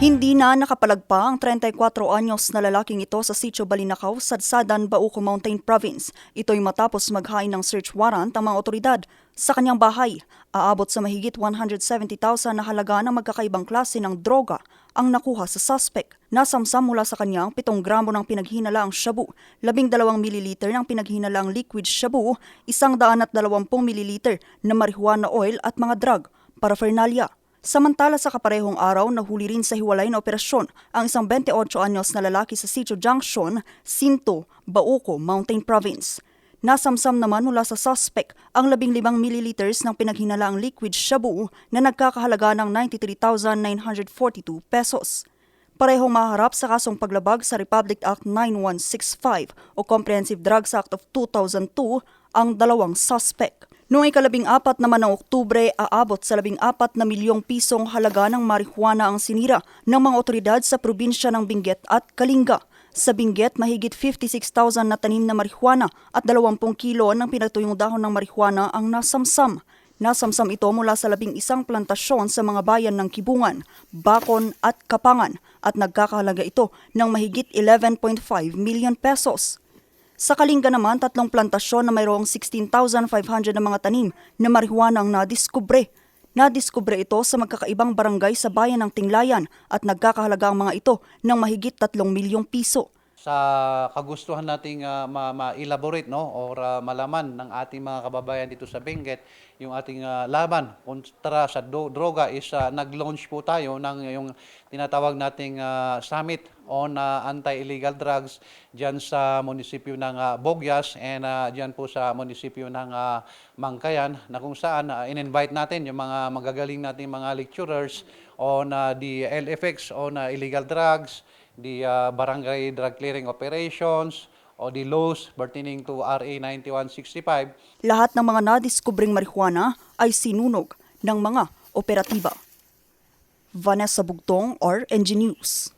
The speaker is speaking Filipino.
Hindi na nakapalagpa ang 34 anyos na lalaking ito sa Sitio Balinacaw, Sadsadan, Bauco Mountain Province. Ito'y matapos maghain ng search warrant ang mga otoridad sa kanyang bahay. Aabot sa mahigit 170,000 na halaga ng magkakaibang klase ng droga ang nakuha sa suspect. Nasamsam mula sa kanyang 7 gramo ng pinaghinalaang shabu, 12 mililiter ng pinaghinalaang liquid shabu, 120 mililiter na marijuana oil at mga drug, paraphernalia. Samantala sa kaparehong araw, nahuli rin sa hiwalay na operasyon ang isang 28 anyos na lalaki sa Sitio Junction, Sinto, Bauco, Mountain Province. Nasamsam naman mula sa suspect ang 15 milliliters ng pinaghinalaang liquid shabu na nagkakahalaga ng 93,942 pesos. Parehong maharap sa kasong paglabag sa Republic Act 9165 o Comprehensive Drugs Act of 2002 ang dalawang suspect. Noong ikalabing apat naman ng Oktubre, aabot sa labing apat na milyong pisong halaga ng marihuana ang sinira ng mga otoridad sa probinsya ng Benguet at Kalinga. Sa Benguet, mahigit 56,000 na tanim na marihuana at 20 kilo ng pinatuyong dahon ng marihuana ang nasamsam. Nasamsam ito mula sa labing isang plantasyon sa mga bayan ng Kibungan, Bakon at Kapangan at nagkakahalaga ito ng mahigit 11.5 million pesos. Sa Kalinga naman, tatlong plantasyon na mayroong 16,500 na mga tanim na marihuana ang nadiskubre. Nadiskubre ito sa magkakaibang barangay sa bayan ng Tinglayan at nagkakahalaga ang mga ito ng mahigit 3 milyong piso. Sa kagustuhan nating ma- ma-elaborate no or ah, malaman ng ating mga kababayan dito sa Benguet yung ating ah, laban kontra sa do- droga is ah, nag-launch po tayo ng yung tinatawag nating ah, summit on ah, anti-illegal drugs diyan sa munisipyo ng ah, Bogyas and uh, diyan po sa munisipyo ng ah, Mangkayan na kung saan ah, in-invite natin yung mga magagaling nating mga lecturers on ah, the LFX on ah, illegal drugs the uh, barangay drug clearing operations o the laws pertaining to RA 9165 Lahat ng mga nadiskubring marihuana ay sinunog ng mga operatiba. Vanessa Bugtong, RNG News.